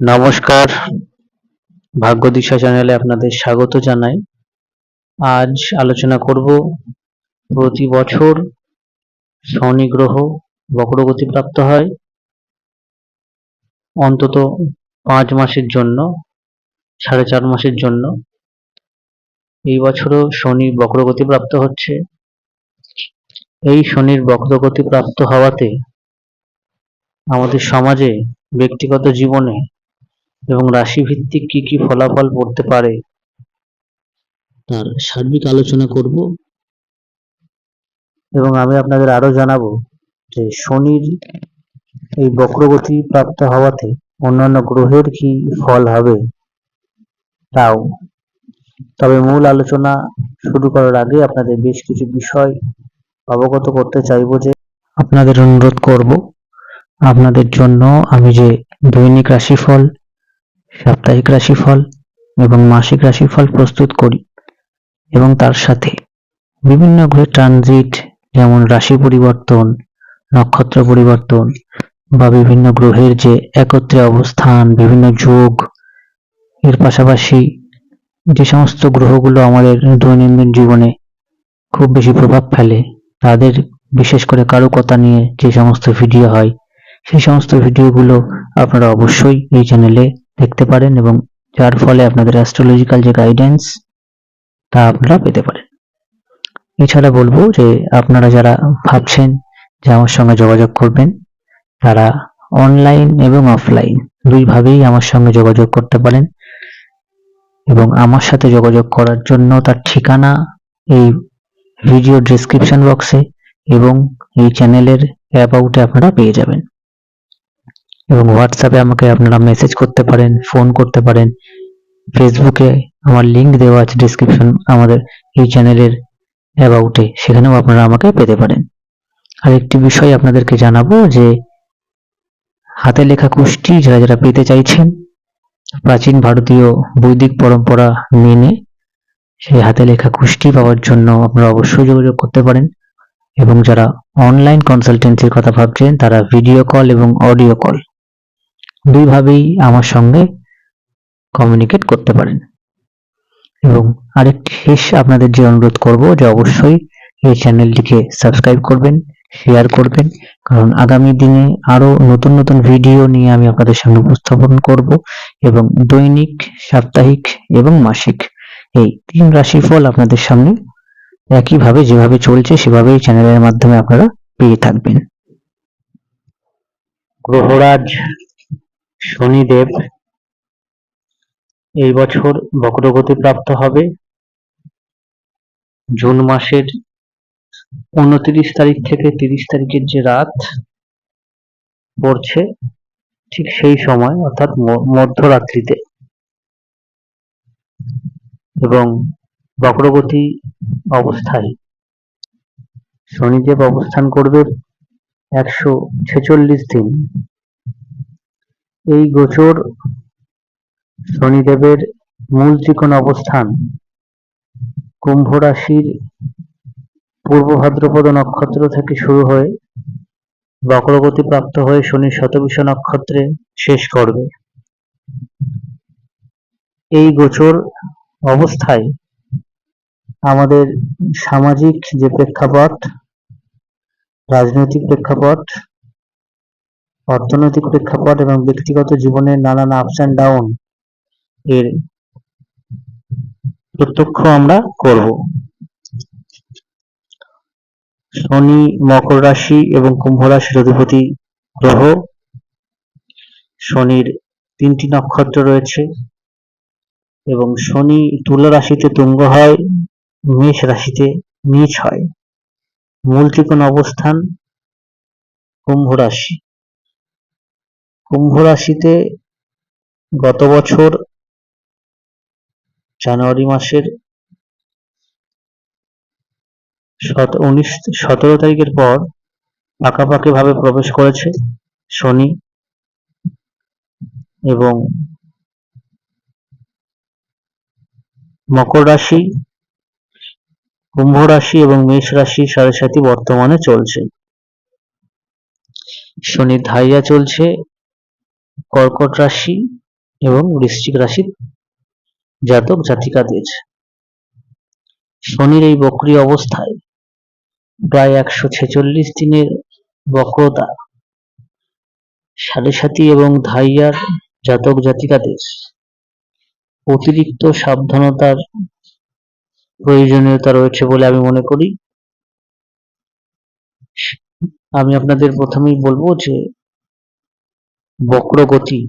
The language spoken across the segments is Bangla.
নমস্কার। ভাগ্য দিশা চ্যানেলে আপনাদের স্বাগত জানাই। আজ আলোচনা করব প্রতি বছর শনি গ্রহ বক্রগতি প্রাপ্ত হয় অন্তত পাঁচ মাসের জন্য, সাড়ে চার মাসের জন্য। এই বছরও শনি বক্রগতি প্রাপ্ত হচ্ছে। এই শনির বক্রগতি প্রাপ্ত হওয়াতে আমাদের সমাজে ব্যক্তিগত জীবনে এবং রাশিভিত্তিক কি কি ফলাফল পড়তে পারে? তার সার্বিক আলোচনা করব। এবং আমি আপনাদের আরও জানাব যে শনির এই বক্রগতি প্রাপ্ত হওয়াতে অন্যান্য গ্রহের কি ফল হবে তাও। তবে মূল আলোচনা শুরু করার আগে আপনাদের বেশ কিছু বিষয় অবগত করতে চাইব যে আপনাদের অনুরোধ করব। আপনাদের জন্য আমি যে দৈনিক রাশিফল সাপ্তাহিক রাশিফল এবং মাসিক রাশিফল প্রস্তুত করি এবং তার সাথে বিভিন্ন গ্রহের ট্রানজিট যেমন রাশি পরিবর্তন, নক্ষত্র পরিবর্তন বা বিভিন্ন গ্রহের যে একত্রে অবস্থান, বিভিন্ন যোগ, এর পাশাপাশি যে সমস্ত গ্রহগুলো আমাদের দৈনন্দিন জীবনে খুব বেশি প্রভাব ফেলে, তাদের বিশেষ করে কারুকতা নিয়ে যে সমস্ত ভিডিও হয়, সেই সমস্ত ভিডিওগুলো আপনারা অবশ্যই এই চ্যানেলে দেখতে পারেন এবং যার ফলে আপনাদের অ্যাস্ট্রোলজিক্যাল যে গাইডেন্স তা আপনারা পেতে পারেন। এছাড়া বলব যে আপনারা যারা ভাবছেন যে আমার সঙ্গে যোগাযোগ করবেন, তারা অনলাইন এবং অফলাইন দুইভাবেই আমার সঙ্গে যোগাযোগ করতে পারেন এবং আমার সাথে যোগাযোগ করার জন্য তার ঠিকানা এই ভিডিও ডেসক্রিপশন বক্সে এবং এই চ্যানেলের অ্যাবাউটে আপনারা পেয়ে যাবেন। এবং হোয়াটসঅ্যাপে আমাকে আপনারা মেসেজ করতে পারেন ফোন করতে পারেন। ফেসবুকে আমার লিংক দেওয়া আছে ডিসক্রিপশন আমাদের এই চ্যানেলের অ্যাবাউটে সেখানেও আপনারা আমাকে পেতে পারেন। আর একটি বিষয় আপনাদেরকে জানাব যে, হাতে লেখা কুষ্টি যারা যারা পেতে চাইছেন, প্রাচীন ভারতীয় বৈদিক পরম্পরা মেনে সেই হাতে লেখা কুষ্টি পাওয়ার জন্য আপনারা অবশ্যই যোগাযোগ করতে পারেন। এবং যারা অনলাইন কনসালটেন্সির কথা ভাবছেন, তারা ভিডিও কল এবং অডিও কল দুইভাবেই আমার সঙ্গে কমিউনিকেট করতে পারেন। এবং আরেকটি শেষ আপনাদের যে অনুরোধ করব যে অবশ্যই এই চ্যানেলটিকে সাবস্ক্রাইব করবেন শেয়ার করবেন, কারণ আগামী দিনে আরও নতুন নতুন ভিডিও নিয়ে আমি আপনাদের সামনে উপস্থাপন করব এবং দৈনিক, সাপ্তাহিক এবং মাসিক এই তিন রাশিফল আপনাদের সামনে একইভাবে যেভাবে চলছে সেভাবেই চ্যানেলের মাধ্যমে আপনারা পেয়ে থাকবেন। গ্রহরাজ শনিদেব এই বছর বক্রগতি প্রাপ্ত হবে। জুন মাসের উনত্রিশ তারিখ থেকে তিরিশ তারিখের যে রাত পড়ছে, ঠিক সেই সময়, অর্থাৎ মধ্যরাত্রিতে। এবং বক্রগতি অবস্থায় শনিদেব অবস্থান করবে একশো ছেচল্লিশ দিন। এই গোচর শনিদেবের মূল ত্রিকোণ অবস্থান কুম্ভ রাশির পূর্ব ভাদ্রপদ নক্ষত্র থেকে শুরু হয়ে বক্রগতি প্রাপ্ত হয়ে শনি শতবিষ নক্ষত্রে শেষ করবে। এই গোচর অবস্থায় আমাদের সামাজিক যে প্রেক্ষাপট, রাজনৈতিক প্রেক্ষাপট অর্থনৈতিক প্রেক্ষাপট এবং ব্যক্তিগত জীবনের নানান আপস অ্যান্ড ডাউন এর প্রত্যক্ষ আমরা করব। শনি, মকর রাশি এবং কুম্ভ রাশির অধিপতি গ্রহ। শনির তিনটি নক্ষত্র রয়েছে এবং শনি তুলা রাশিতে তুঙ্গ হয়, মেষ রাশিতে নিচ হয়। মূল ত্রিকোণ অবস্থান কুম্ভ রাশি। কুম্ভ রাশিতে গত বছর জানুয়ারি মাসের উনিশ, সতেরো তারিখের পর পাকাপাকি ভাবে প্রবেশ করেছে শনি এবং মকর রাশি, কুম্ভ রাশি এবং মেষ রাশি সাড়ে সাথী বর্তমানে চলছে। শনি ধাইয়া চলছে। কর্কট রাশি এবং বৃশ্চিক রাশির জাতক জাতিকাদের। শনির এই বক্রী অবস্থায় প্রায় একশো ছেচল্লিশ দিনের বক্রতা। সাড়ে সাতি এবং ধাইয়ার জাতক জাতিকাদের অতিরিক্ত সাবধানতার প্রয়োজনীয়তা রয়েছে বলে আমি মনে করি। আমি আপনাদের প্রথমেই বলব যে বক্রগতি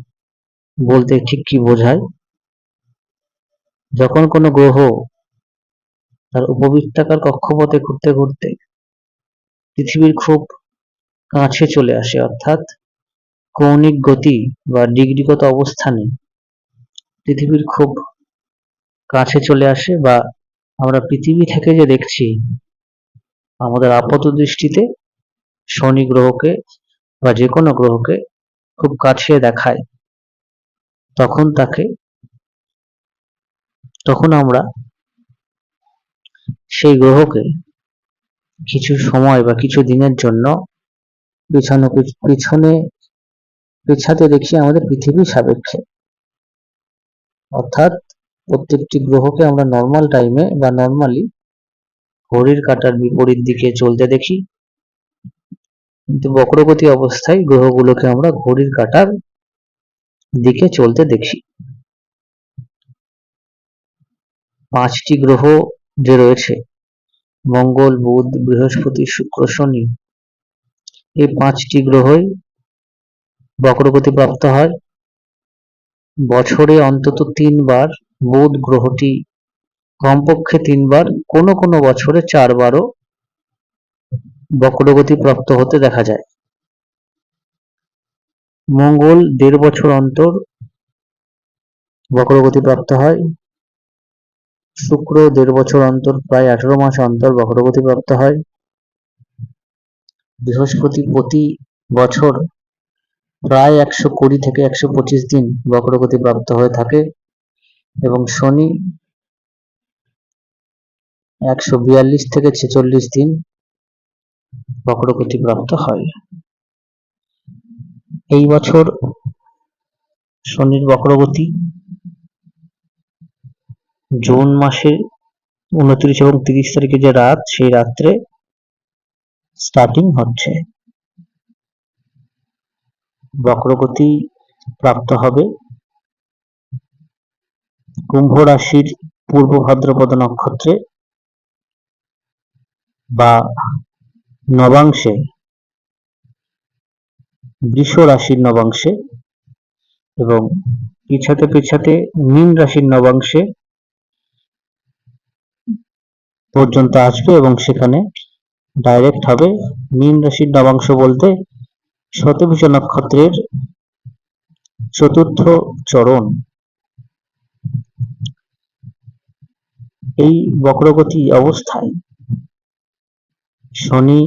বলতে ঠিক কি বোঝায়? যখন কোনো গ্রহ তার উপবৃত্তাকার কক্ষপথে ঘুরতে ঘুরতে পৃথিবীর খুব কাছে চলে আসে, অর্থাৎ কৌণিক গতি বা ডিগ্রিগত অবস্থানে পৃথিবীর খুব কাছে চলে আসে বা আমরা পৃথিবী থেকে যে দেখছি, আমাদের আপাত দৃষ্টিতে শনি গ্রহকে বা যে কোনো গ্রহকে খুব কাছে দেখায়। তখন তাকে, তখন আমরা সেই গ্রহকে কিছু সময় বা কিছু দিনের জন্য পিছনে পিছনে পেছাতে দেখি আমাদের পৃথিবীর সাপেক্ষে। অর্থাৎ প্রত্যেকটি গ্রহকে আমরা নর্মাল টাইমে বা নর্মালি ঘড়ির কাঁটার বিপরীত দিকে চলতে দেখি। কিন্তু বক্রগতি অবস্থায় গ্রহগুলোকে আমরা ঘড়ির কাঁটার দিকে চলতে দেখি পাঁচটি গ্রহ যে রয়েছে, মঙ্গল, বুধ, বৃহস্পতি, শুক্র, শনি, এই পাঁচটি গ্রহই বক্রগতি প্রাপ্ত হয়। বছরে অন্তত তিনবার বুধ গ্রহটি কমপক্ষে তিনবার, কোনো কোনো বছরে চারবারও বক্রগতি প্রাপ্ত হতে দেখা যায়। মঙ্গল দেড় বছর অন্তর বক্রগতি প্রাপ্ত হয়। শুক্র দেড় বছর অন্তর প্রায় আঠারো মাস অন্তর বক্রগতি প্রাপ্ত হয়। বৃহস্পতি প্রতি বছর প্রায় একশো কুড়ি থেকে একশো পঁচিশ দিন বক্রগতি প্রাপ্ত হয়ে থাকে এবং শনি একশো বিয়াল্লিশ থেকে ছেচল্লিশ দিন বক্রগতি প্রাপ্ত হয়। এই বছর শনির বক্রগতি জুন মাসে উনত্রিশ এবং তিরিশ তারিখে যে রাত, সেই রাত্রে স্টার্টিং হচ্ছে। বক্রগতি প্রাপ্ত হবে কুম্ভ রাশির পূর্ব ভাদ্রপদ নক্ষত্রে বা নবাংশে, বৃষ রাশির নবাংশে এবং পিছাতে পিছাতে মীন রাশির নবাংশে পর্যন্ত আসবে এবং সেখানে ডাইরেক্ট হবে মীন রাশির নবাংশ বলতে শতভিষ নক্ষত্রের চতুর্থ চরণ। এই বক্রগতি অবস্থায় শনি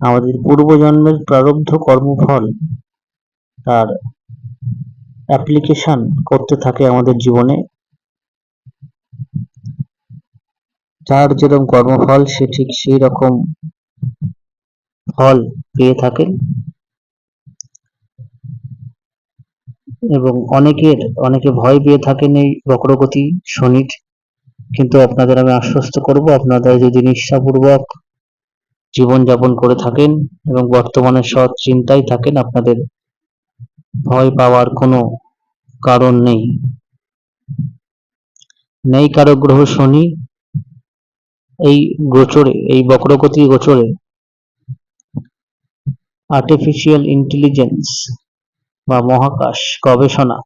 আমাদের পূর্বজন্মের প্রারব্ধ কর্মফল তার অ্যাপ্লিকেশন করতে থাকে আমাদের জীবনে। যার যেরকম কর্মফল, সে ঠিক সেই রকম ফল পেয়ে থাকেন এবং অনেকের, অনেকে ভয় পেয়ে থাকেন এই বক্রগতি শনির। কিন্তু আপনাদের আমি আশ্বস্ত করব আপনারা যদি নিষ্ঠাপূর্বক জীবনযাপন করে থাকেন এবং বর্তমানে সৎ চিন্তায় থাকেন, আপনাদের ভয় পাওয়ার কোনো কারণ নেই। নেই কারও গ্রহ শনি এই গোচরে, এই বক্রগতি গোচরে। আর্টিফিশিয়াল ইন্টেলিজেন্স বা মহাকাশ গবেষণা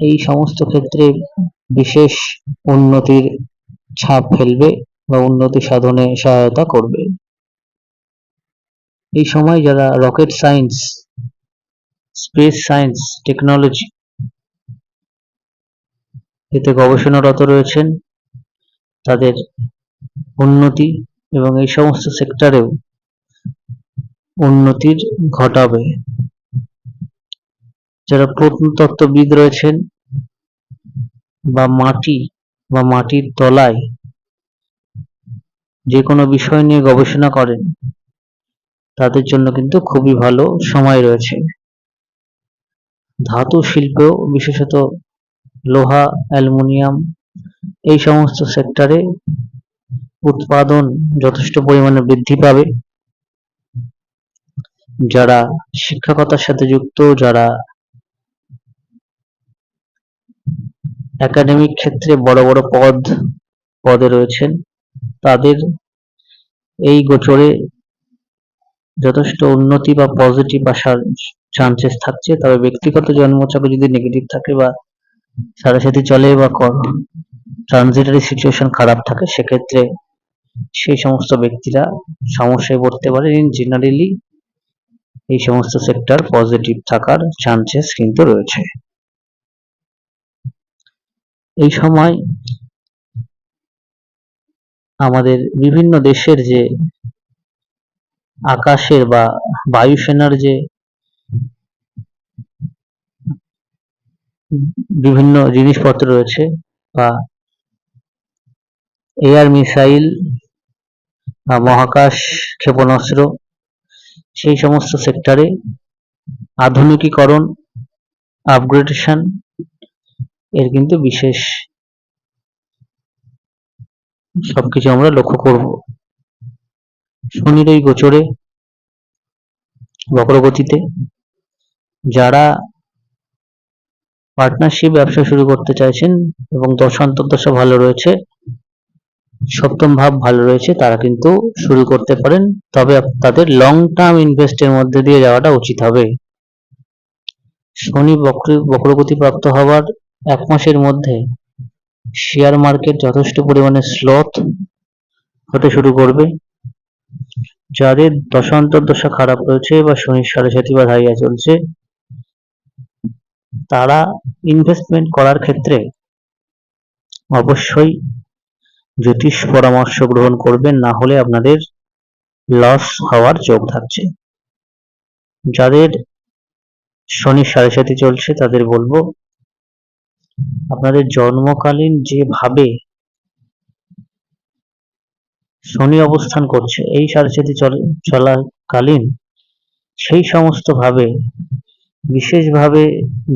এই সমস্ত ক্ষেত্রে বিশেষ উন্নতির ছাপ ফেলবে। বা উন্নতি সাধনে সহায়তা করবে। এই সময় যারা rocket science space science technology এতে গবেষণারত রয়েছেন, তাদের উন্নতি এবং এই সমস্ত সেক্টরেও উন্নতির ঘটাবে। যারা প্রত্নতত্ত্ববিদ রয়েছেন বা মাটি বা মাটির তলায় যে কোনো বিষয় নিয়ে গবেষণা করেন, তাদের জন্য কিন্তু খুবই ভালো সময় রয়েছে। ধাতু শিল্পেও বিশেষত লোহা, অ্যালুমিনিয়াম, এই সমস্ত সেক্টরে উৎপাদন যথেষ্ট পরিমাণে বৃদ্ধি পাবে। যারা শিক্ষকতার সাথে যুক্ত, যারা একাডেমিক ক্ষেত্রে বড় বড় পদ, পদে রয়েছেন তাদের এই গোচরে যথেষ্ট উন্নতি বা পজিটিভ আসার চান্সেস থাকছে। তবে ব্যক্তিগত জন্মছকে যদি নেগেটিভ থাকে বা সাথে চলে বা ট্রানজিটারি সিচুয়েশন খারাপ থাকে, সেক্ষেত্রে সেই সমস্ত ব্যক্তিরা সমস্যায় পড়তে পারে। জেনারেলি এই সমস্ত সেক্টর পজিটিভ থাকার চান্সেস কিন্তু রয়েছে। এই সময় আমাদের বিভিন্ন দেশের যে আকাশের বা বায়ুসেনার যে বিভিন্ন জিনিসপত্র রয়েছে বা এয়ার মিসাইল বা মহাকাশ ক্ষেপণাস্ত্র, সেই সমস্ত সেক্টরে আধুনিকীকরণ আপগ্রেডেশন এর কিন্তু বিশেষ সবকিছু আমরা লক্ষ্য করব। শনির এই গোচরে, বক্রগতিতে, যারা পার্টনারশিপ ব্যবসা শুরু করতে চাইছেন এবং দশ অন্তর্দশা ভালো রয়েছে, সপ্তম ভাব ভালো রয়েছে, তারা কিন্তু শুরু করতে পারেন। তবে তাদের লং টার্ম ইনভেস্টের মধ্যে দিয়ে যাওয়াটা উচিত হবে। শনি বক্র বক্রগতি প্রাপ্ত হওয়ার এক মাসের মধ্যে শেয়ার মার্কেট যথেষ্ট পরিমাণে স্লথ হতে শুরু করবে। যাদের দশা খারাপ রয়েছে বা শনির সাড়ে সাথী বা ধাইয়া চলছে, তারা ইনভেস্টমেন্ট করার ক্ষেত্রে অবশ্যই জ্যোতিষ পরামর্শ গ্রহণ করবেন, না হলে আপনাদের লস হওয়ার যোগ থাকছে। যাদের শনির সাড়ে সাথে চলছে, তাদের বলব আপনাদের জন্মকালীন যেভাবে শনি অবস্থান করছে, এই সাথে চলাকালীন সেই সমস্ত ভাবে বিশেষভাবে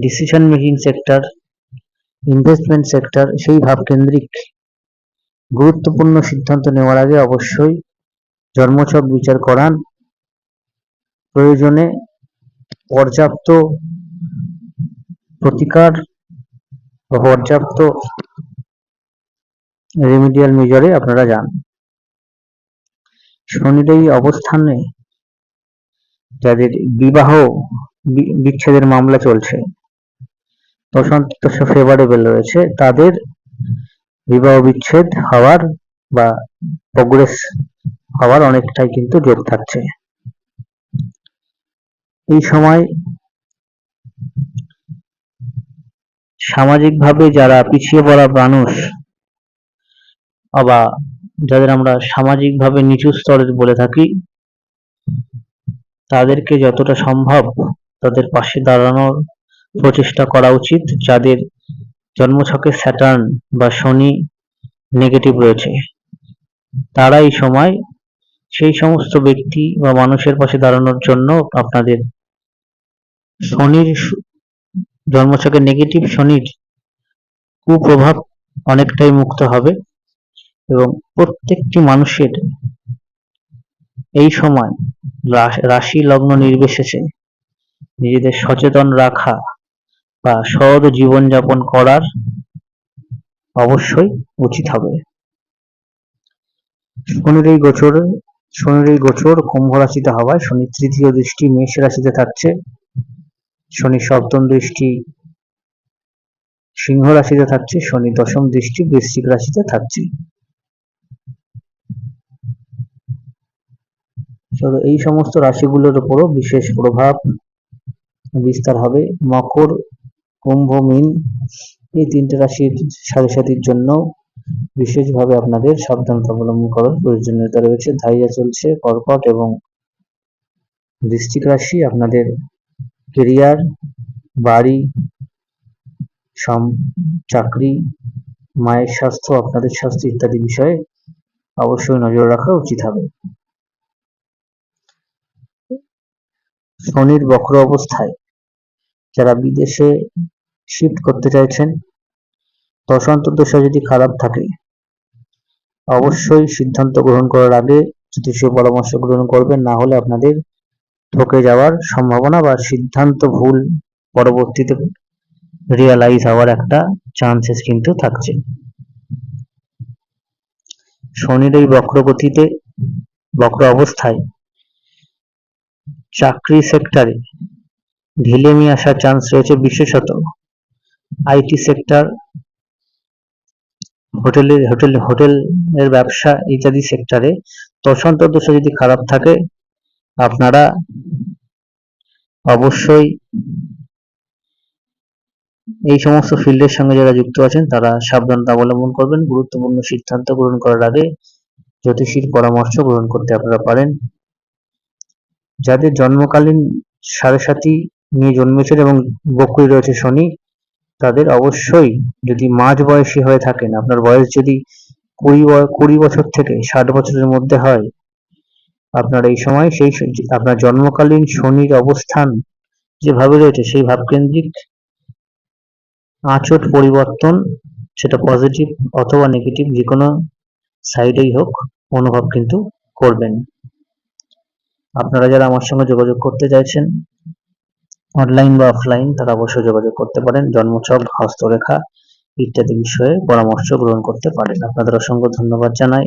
decision making sector investment sector সেই ভাবকেন্দ্রিক গুরুত্বপূর্ণ সিদ্ধান্ত নেওয়ার আগে অবশ্যই জন্মছক বিচার করান। প্রয়োজনে পর্যাপ্ত প্রতিকার পর্যাপ্ত রেমিডিয়াল মেজরে আপনারা যান। শনির এই অবস্থানে যাদের বিবাহ বিচ্ছেদের মামলা চলছে ফেভারেবল রয়েছে, তাদের বিবাহ বিচ্ছেদ হওয়ার বা প্রোগ্রেস হওয়ার অনেকটাই কিন্তু জোর থাকছে। এই সময় সামাজিকভাবে যারা পিছিয়ে পড়া মানুষ বা যাদের আমরা সামাজিকভাবে নিচু স্তরের বলে থাকি, তাদেরকে যতটা সম্ভব তাদের পাশে দাঁড়ানোর প্রচেষ্টা করা উচিত, যাদের জন্মছকে স্যাটার্ন বা শনি নেগেটিভ রয়েছে। তারা এই সময় সেই সমস্ত ব্যক্তি বা মানুষের পাশে দাঁড়ানোর জন্য আপনাদের শনির জন্মছকে নেগেটিভ শনির কুপ্রভাব অনেকটাই মুক্ত হবে এবং প্রত্যেকটি মানুষের এই সময় রাশি লগ্ন নির্বিশেষে নিজেদের সচেতন রাখা বা সৎ জীবনযাপন করার অবশ্যই উচিত হবে। শনির এই গোচর, শনির এই গোচর কুম্ভ রাশিতে হওয়ায় শনি তৃতীয় দৃষ্টি মেষ রাশিতে থাকছে। শনি সপ্তম দৃষ্টি সিংহ রাশিতে থাকছে, শনি দশম দৃষ্টি বৃশ্চিক রাশিতে থাকছে। এই সমস্ত রাশিগুলোর উপরও বিশেষ প্রভাব বিস্তার হবে। মকর, কুম্ভ, মিন এই তিনটে রাশির সাথে সাথীর জন্য বিশেষভাবে আপনাদের সাবধানতা অবলম্বন করার প্রয়োজনীয়তা রয়েছে। ধাইয়া চলছে, কর্কট এবং বৃশ্চিক রাশি আপনাদের কেরিয়ার, বাড়ি, সম, চাকরি, মায়ের স্বাস্থ্য, আপনাদের স্বাস্থ্য ইত্যাদি বিষয়ে অবশ্যই নজর রাখা উচিত হবে। শনির বক্র অবস্থায় যারা বিদেশে শিফট করতে চাইছেন দশ অন্তর্দশা যদি খারাপ থাকে, অবশ্যই সিদ্ধান্ত গ্রহণ করার আগে জ্যোতিষীয় পরামর্শ গ্রহণ করবেন, না হলে আপনাদের ঠকে যাওয়ার সম্ভাবনা বা সিদ্ধান্ত ভুল পরবর্তীতে রিয়ালাইজ হওয়ার একটা চান্সেস কিন্তু থাকছে। শনির এই বক্রগতিতে, বক্র অবস্থায় চাকরি সেক্টরে ঢিলেমি আসার চান্স রয়েছে বিশেষত। আইটি সেক্টর হোটেলের, হোটেল, হোটেলের ব্যবসা ইত্যাদি সেক্টরে দশান্ত দশা যদি খারাপ থাকে আপনারা অবশ্যই এই সমস্ত ফিল্ডের সঙ্গে যারা যুক্ত আছেন, তারা সাবধানতা অবলম্বন করবেন। গুরুত্বপূর্ণ সিদ্ধান্ত গ্রহণ করার আগে জ্যোতিষীর পরামর্শ গ্রহণ করতে আপনারা পারেন। যাদের জন্মকালীন সাড়ে সাথী নিয়ে জন্মেছেন এবং বকরি রয়েছে শনি, তাদের অবশ্যই যদি মাঝ বয়সী হয়ে থাকেন, আপনার বয়স যদি কুড়ি কুড়ি বছর থেকে ষাট বছরের মধ্যে হয় আপনার এই সময় সেই আপনার জন্মকালীন শনির অবস্থান যেভাবে রয়েছে সেই ভাবকেন্দ্রিক আঁচট পরিবর্তন সেটা পজিটিভ অথবা নেগেটিভ যে কোনো সাইডেই হোক, অনুভব কিন্তু করবেন। আপনারা যারা আমার সঙ্গে যোগাযোগ করতে চাইছেন অনলাইন বা অফলাইন তারা অবশ্যই যোগাযোগ করতে পারেন। জন্মছক, হস্তরেখা ইত্যাদি বিষয়ে পরামর্শ গ্রহণ করতে পারেন। আপনাদের অসংখ্য ধন্যবাদ জানাই।